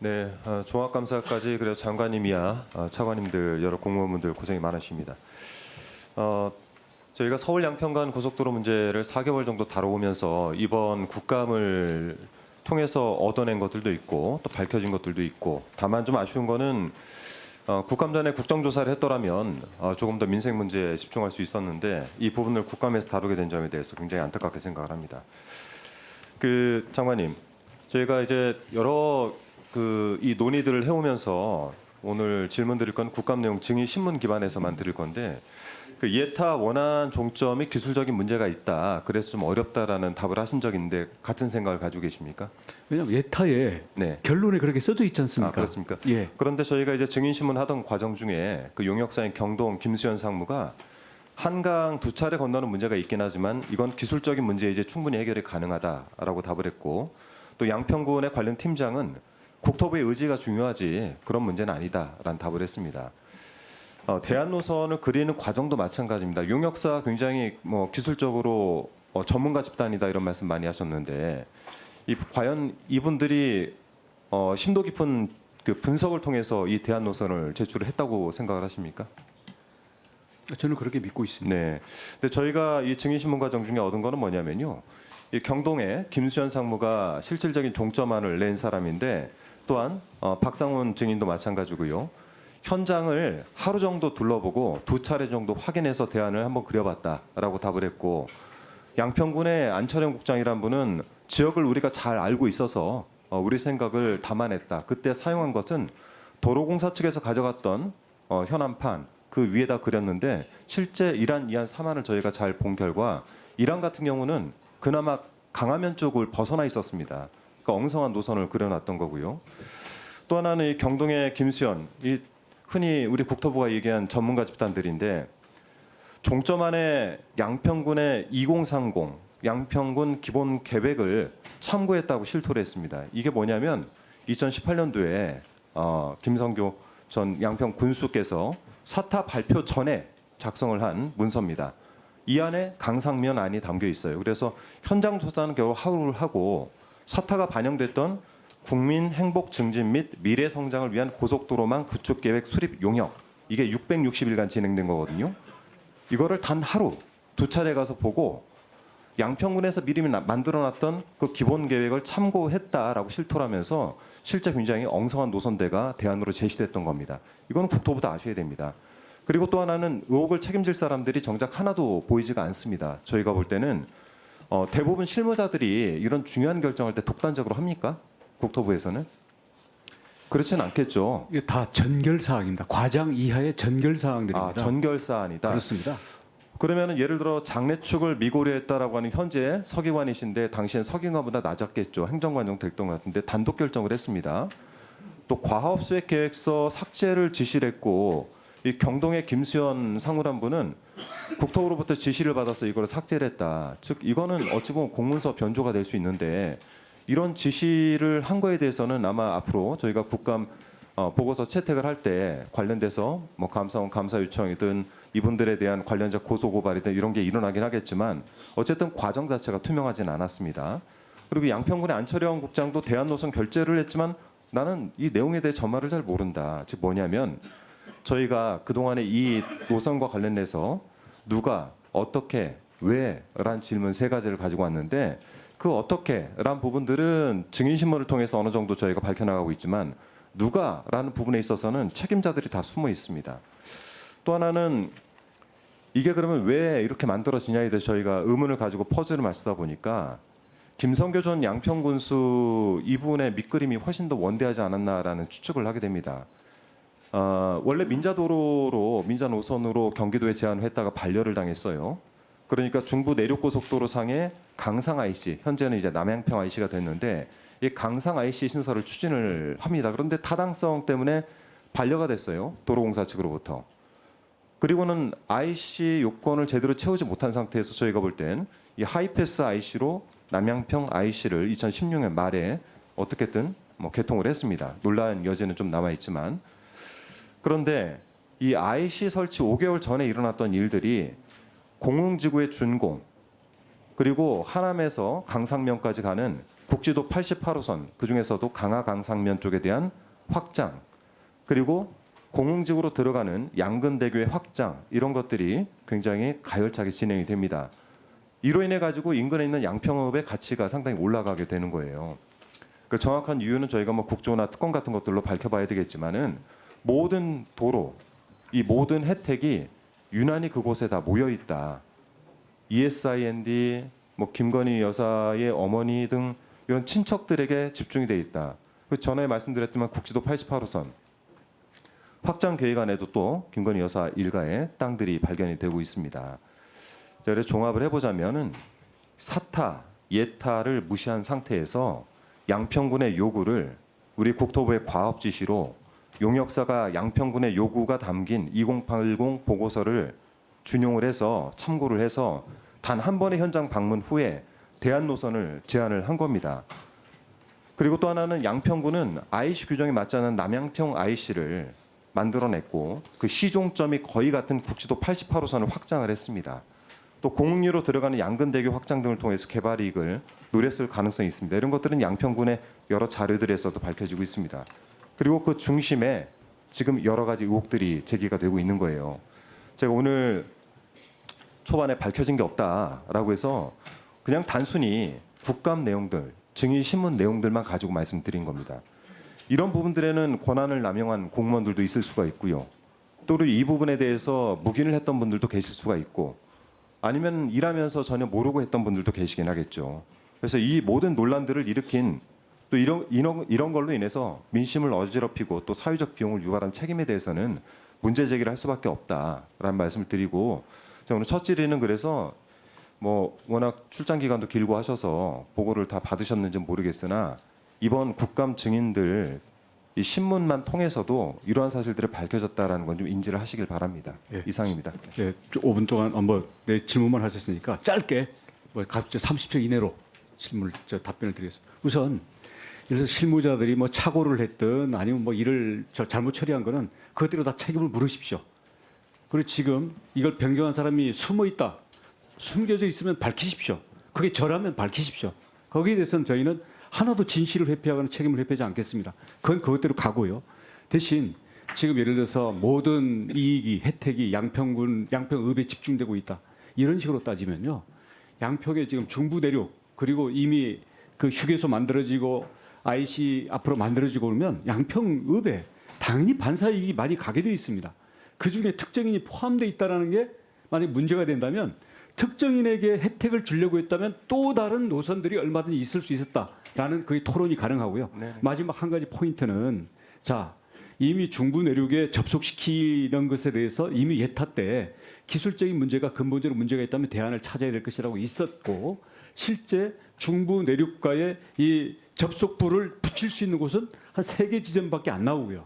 네, 어, 종합감사까지 그리고 장관님이야 어, 차관님들 여러 공무원분들 고생이 많으십니다. 어, 저희가 서울 양평간 고속도로 문제를 4개월 정도 다뤄오면서 이번 국감을 통해서 얻어낸 것들도 있고 또 밝혀진 것들도 있고 다만 좀 아쉬운 거는 어, 국감 전에 국정조사를 했더라면 어, 조금 더 민생 문제에 집중할 수 있었는데 이 부분을 국감에서 다루게 된 점에 대해서 굉장히 안타깝게 생각을 합니다. 그 장관님, 저희가 이제 여러 그 이 논의들을 해오면서 오늘 질문 드릴 건 국감 내용 증인 신문 기반에서만 드릴 건데 그 예타 원안 종점이 기술적인 문제가 있다. 그래서 좀 어렵다라는 답을 하신 있는데 같은 생각을 가지고 계십니까? 왜냐하면 예타에 네. 결론에 그렇게 써져 있지 않습니까? 아, 그렇습니까? 예. 그런데 저희가 이제 증인 신문 하던 과정 중에 그 용역사인 경동 김수현 상무가 한강 두 차례 건너는 문제가 있긴 하지만 이건 기술적인 문제 이제 충분히 해결이 가능하다라고 답을 했고 또 양평군의 관련 팀장은 국토부의 의지가 중요하지 그런 문제는 아니다라는 답을 했습니다. 어, 대안 노선을 그리는 과정도 마찬가지입니다. 용역사 굉장히 뭐 기술적으로 어, 전문가 집단이다 이런 말씀 많이 하셨는데 이 과연 이분들이 어, 심도 깊은 그 분석을 통해서 이 대안 노선을 제출을 했다고 생각을 하십니까? 저는 그렇게 믿고 있습니다. 네. 근데 저희가 이 증인 신문 과정 중에 얻은 거는 뭐냐면요. 이 경동에 김수현 상무가 실질적인 종점안을 낸 사람인데 또한 어, 박상훈 증인도 마찬가지고요. 현장을 하루 정도 둘러보고 두 차례 정도 확인해서 대안을 한번 그려봤다라고 답을 했고 양평군의 안철영 국장이란 분은 지역을 우리가 잘 알고 있어서 어, 우리 생각을 담아냈다. 그때 사용한 것은 도로공사 측에서 가져갔던 어, 현안판 그 위에다 그렸는데 실제 이란 이안 사안을 저희가 잘 본 결과 이란 같은 경우는 그나마 강화면 쪽을 벗어나 있었습니다. 그러니까 엉성한 노선을 그려놨던 거고요. 또 하나는 이 경동의 김수현, 이 흔히 우리 국토부가 얘기한 전문가 집단들인데 종점 안에 양평군의 2030 양평군 기본 계획을 참고했다고 실토를 했습니다. 이게 뭐냐면 2018년도에 어, 김성교 전 양평 군수께서 사타 발표 전에 작성을 한 문서입니다. 이 안에 강상면 안이 담겨 있어요. 그래서 현장 조사는 겨우 하루를 하고 사타가 반영됐던 국민 행복 증진 및 미래 성장을 위한 고속도로망 구축 계획 수립 용역 이게 660일간 진행된 거거든요. 이거를 단 하루 두 차례 가서 보고 양평군에서 미리 나- 만들어놨던 그 기본 계획을 참고했다라고 실토하면서 실제 굉장히 엉성한 노선대가 대안으로 제시됐던 겁니다. 이거는 국토부도 아셔야 됩니다. 그리고 또 하나는 의혹을 책임질 사람들이 정작 하나도 보이지가 않습니다. 저희가 볼 때는 어, 대부분 실무자들이 이런 중요한 결정할 때 독단적으로 합니까? 국토부에서는 그렇지는 않겠죠. 이게 다 전결 사항입니다. 과장 이하의 전결 사항들입니다. 아, 전결 사안이다. 그렇습니다. 그러면은 예를 들어 장례축을 미고려 했다라고 하는 현재 서기관이신데 당시엔 서기관보다 낮았겠죠. 행정관 정도 됐던 것 같은데 단독 결정을 했습니다. 또 과업 수획 계획서 삭제를 지시를 했고 이 경동의 김수현 상무란 분은 국토부로부터 지시를 받아서 이걸 삭제를 했다. 즉 이거는 어찌 보면 공문서 변조가 될 수 있는데 이런 지시를 한 거에 대해서는 아마 앞으로 저희가 국감 어, 보고서 채택을 할 때 관련돼서 뭐 감사원 감사 요청이든 이분들에 대한 관련적 고소 고발이든 이런 게 일어나긴 하겠지만 어쨌든 과정 자체가 투명하진 않았습니다. 그리고 양평군의 안철영 국장도 대안 노선 결재를 했지만 나는 이 내용에 대해 전말을 잘 모른다. 즉 뭐냐면 저희가 그동안에 이 노선과 관련해서 누가 어떻게 왜라는 질문 세 가지를 가지고 왔는데 그 어떻게라는 부분들은 증인 신문을 통해서 어느 정도 저희가 밝혀나가고 있지만 누가라는 부분에 있어서는 책임자들이 다 숨어 있습니다. 또 하나는 이게 그러면 왜 이렇게 만들어지냐에 대해 저희가 의문을 가지고 퍼즐을 맞추다 보니까 김성교 전 양평 군수 이분의 밑그림이 훨씬 더 원대하지 않았나라는 추측을 하게 됩니다. 어, 원래 민자도로로 민자 노선으로 경기도에 제안을 했다가 반려를 당했어요. 그러니까 중부 내륙 고속도로 상의 강상 IC 현재는 이제 남양평 IC가 됐는데 이 강상 IC 신설을 추진을 합니다. 그런데 타당성 때문에 반려가 됐어요. 도로공사 측으로부터. 그리고는 IC 요건을 제대로 채우지 못한 상태에서 저희가 볼 땐 이 하이패스 IC로 남양평 IC를 2016년 말에 어떻게든 뭐 개통을 했습니다. 논란 여지는 좀 남아 있지만 그런데 이 IC 설치 5개월 전에 일어났던 일들이 공흥지구의 준공 그리고 하남에서 강상면까지 가는 국지도 88호선 그 중에서도 강화 강상면 쪽에 대한 확장 그리고 공흥지구로 들어가는 양근대교의 확장 이런 것들이 굉장히 가열차게 진행이 됩니다. 이로 인해 가지고 인근에 있는 양평읍의 가치가 상당히 올라가게 되는 거예요. 그 정확한 이유는 저희가 뭐 국조나 특권 같은 것들로 밝혀봐야 되겠지만은 모든 도로 이 모든 혜택이 유난히 그곳에 다 모여 있다. ESIND, 뭐 김건희 여사의 어머니 등 이런 친척들에게 집중이 돼 있다. 그 전에 말씀드렸지만 국지도 88호선 확장 계획 안에도 또 김건희 여사 일가의 땅들이 발견이 되고 있습니다. 자, 그래서 종합을 해보자면은 사타, 예타를 무시한 상태에서 양평군의 요구를 우리 국토부의 과업 지시로 용역사가 양평군의 요구가 담긴 2080 보고서를 준용을 해서 참고를 해서 단 한 번의 현장 방문 후에 대안 노선을 제안을 한 겁니다. 그리고 또 하나는 양평군은 IC 규정에 맞지 않은 남양평 IC를 만들어냈고 그 시종점이 거의 같은 국지도 88호선을 확장을 했습니다. 또 공릉리로 들어가는 양근대교 확장 등을 통해서 개발 이익을 노렸을 가능성이 있습니다. 이런 것들은 양평군의 여러 자료들에서도 밝혀지고 있습니다. 그리고 그 중심에 지금 여러 가지 의혹들이 제기가 되고 있는 거예요. 제가 오늘 초반에 밝혀진 게 없다라고 해서 그냥 단순히 국감 내용들, 증인 신문 내용들만 가지고 말씀드린 겁니다. 이런 부분들에는 권한을 남용한 공무원들도 있을 수가 있고요. 또이 부분에 대해서 묵인을 했던 분들도 계실 수가 있고 아니면 일하면서 전혀 모르고 했던 분들도 계시긴 하겠죠. 그래서 이 모든 논란들을 일으킨 또 이런 이런 이런 걸로 인해서 민심을 어지럽히고 또 사회적 비용을 유발한 책임에 대해서는 문제 제기를 할 수밖에 없다라는 말씀을 드리고 제가 오늘 첫 질의는 그래서 뭐 워낙 출장 기간도 길고 하셔서 보고를 다 받으셨는지 는 모르겠으나 이번 국감 증인들 이 신문만 통해서도 이러한 사실들이 밝혀졌다라는 건 좀 인지를 하시길 바랍니다. 예. 이상입니다. 네, 5분 동안 한번 내 질문만 하셨으니까 짧게 뭐 갑자기 30초 이내로 질문 저 답변을 드리겠습니다. 우선 들어 실무자들이 뭐 착오를 했든 아니면 뭐 일을 저 잘못 처리한 거는 그것대로 다 책임을 물으십시오. 그리고 지금 이걸 변경한 사람이 숨어 있다, 숨겨져 있으면 밝히십시오. 그게 저라면 밝히십시오. 거기에 대해서는 저희는 하나도 진실을 회피하거나 책임을 회피하지 않겠습니다. 그건 그것대로 가고요. 대신 지금 예를 들어서 모든 이익이 혜택이 양평군 양평읍에 집중되고 있다. 이런 식으로 따지면요. 양평에 지금 중부 내륙 그리고 이미 그 휴게소 만들어지고 IC 앞으로 만들어지고 그러면 양평읍에 당연히 반사 이익이 많이 가게 돼 있습니다. 그 중에 특정인이 포함되어 있다라는 게 만약 문제가 된다면 특정인에게 혜택을 주려고 했다면 또 다른 노선들이 얼마든지 있을 수 있었다라는 그의 토론이 가능하고요. 네. 마지막 한 가지 포인트는 자 이미 중부 내륙에 접속시키는 것에 대해서 이미 예타 때 기술적인 문제가 근본적으로 문제가 있다면 대안을 찾아야 될 것이라고 있었고 실제 중부 내륙과의 이 접속부를 붙일 수 있는 곳은 한 세 개 지점밖에 안 나오고요.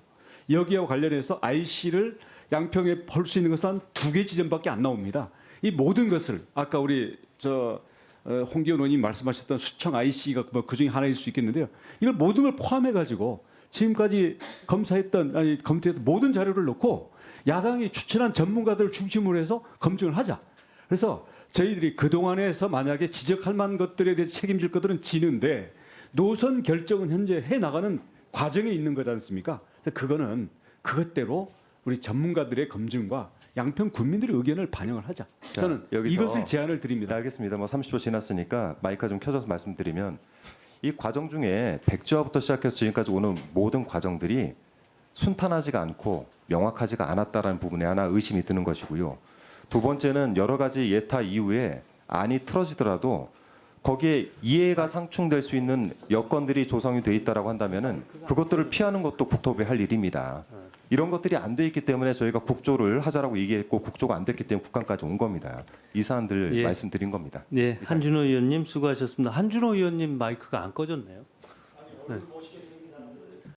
여기와 관련해서 IC를 양평에 볼 수 있는 것은 한 두 개 지점밖에 안 나옵니다. 이 모든 것을 아까 우리 저 어, 홍기현 의원님 말씀하셨던 수청 IC가 뭐 그 중에 하나일 수 있겠는데요. 이걸 모든 걸 포함해 가지고 지금까지 검사했던 아니 검토했던 모든 자료를 놓고 야당이 추천한 전문가들을 중심으로 해서 검증을 하자. 그래서 저희들이 그 동안에서 만약에 지적할 만한 것들에 대해 책임질 것들은 지는데 노선 결정은 현재 해 나가는 과정에 있는 거지 않습니까? 그거는 그것대로 우리 전문가들의 검증과 양평 국민들의 의견을 반영을 하자. 저는 여기서- 이것을 제안을 네, 드립니다. 알겠습니다. 뭐 30초 지났으니까 마이크가 좀 켜져서 말씀드리면 이 과정 중에 백지화부터 시작해서 지금까지 오는 모든 과정들이 순탄하지가 않고 명확하지가 않았다라는 부분에 하나 의심이 드는 것이고요. 두 번째는 여러 가지 예타 이후에 안이 틀어지더라도 거기에 이해가 상충될 수 있는 여건들이 조성이 돼 있다라고 한다면은 그것들을 피하는 것도 국토부의 할 일입니다. 이런 것들이 안 돼 있기 때문에 저희가 국조를 하자라고 얘기했고 국조가 안 됐기 때문에 국감까지 온 겁니다. 이 사안들 예. 말씀드린 겁니다. 네, 한준호 의원님 수고하셨습니다. 한준호 의원님 마이크가 안 꺼졌네요. 네.